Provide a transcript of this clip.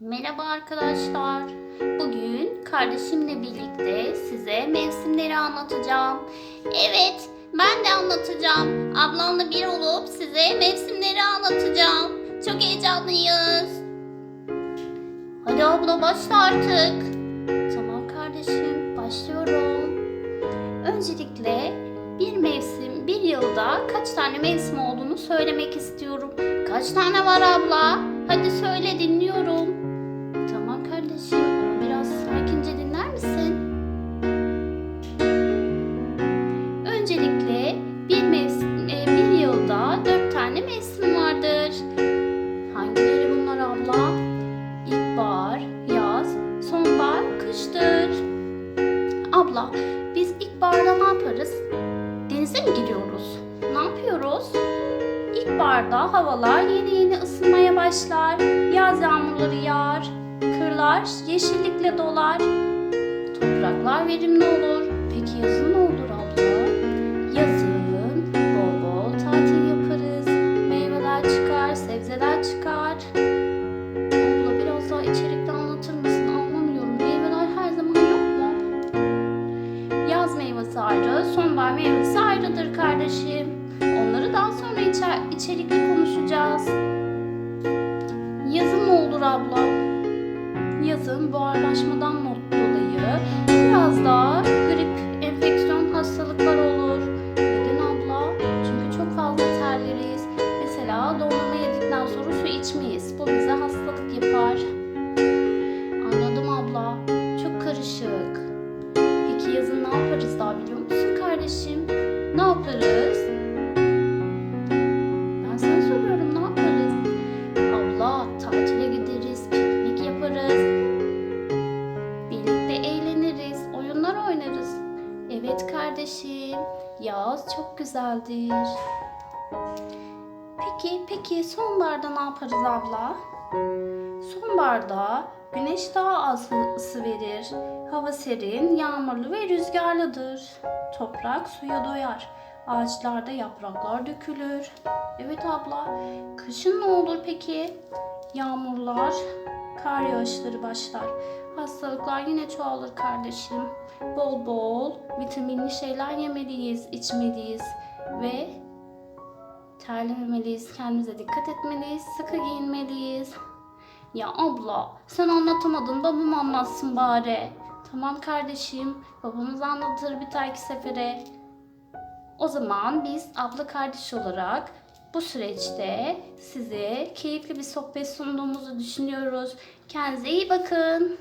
Merhaba arkadaşlar. Bugün kardeşimle birlikte size mevsimleri anlatacağım. Evet, ben de anlatacağım. Ablamla bir olup size mevsimleri anlatacağım. Çok heyecanlıyız. Hadi abla başla artık. Tamam kardeşim, başlıyorum. Öncelikle bir mevsim, bir yılda kaç tane mevsim olduğunu söylemek istiyorum. Kaç tane var abla? Hadi söyle dinliyorum. Abla, biz ilkbaharda ne yaparız? Denize mi gidiyoruz? Ne yapıyoruz? İlkbaharda havalar yeni yeni ısınmaya başlar. Yaz yağmurları yağar. Kırlar yeşillikle dolar. Topraklar verimli olur. Peki yazın ne olur abla? Meyvesi ayrı, sonbahar meyvesi ayrıdır kardeşim. Onları daha sonra içer, içerikli konuşacağız. Yazın ne olur abla? Yazın buharlaşmadan dolayı biraz daha grip, enfeksiyon hastalıklar olur. Neden abla? Çünkü çok fazla terleriz. Mesela dondurma yedikten sonra su içmeyiz. Bu bize hastalık yapar. Peki yazın ne yaparız daha biliyor musun kardeşim? Ne yaparız? Ben sana soruyorum ne yaparız? Abla tatile gideriz, piknik yaparız. Birlikte eğleniriz, oyunlar oynarız. Evet kardeşim, yaz çok güzeldir. Peki, peki sonbaharda ne yaparız abla? Sonbaharda güneş daha az ısı verir. Hava serin, yağmurlu ve rüzgarlıdır. Toprak suya doyar. Ağaçlarda yapraklar dökülür. Evet abla, kışın ne olur peki? Yağmurlar, kar yağışları başlar. Hastalıklar yine çoğalır kardeşim. Bol bol vitaminli şeyler yemeliyiz, içmeliyiz ve terlememeliyiz, kendimize dikkat etmeliyiz, sıkı giyinmeliyiz. Ya abla sen anlatamadın babam anlatsın bari. Tamam kardeşim babamız anlatır bir dahaki sefere. O zaman biz abla kardeş olarak bu süreçte size keyifli bir sohbet sunduğumuzu düşünüyoruz. Kendinize iyi bakın.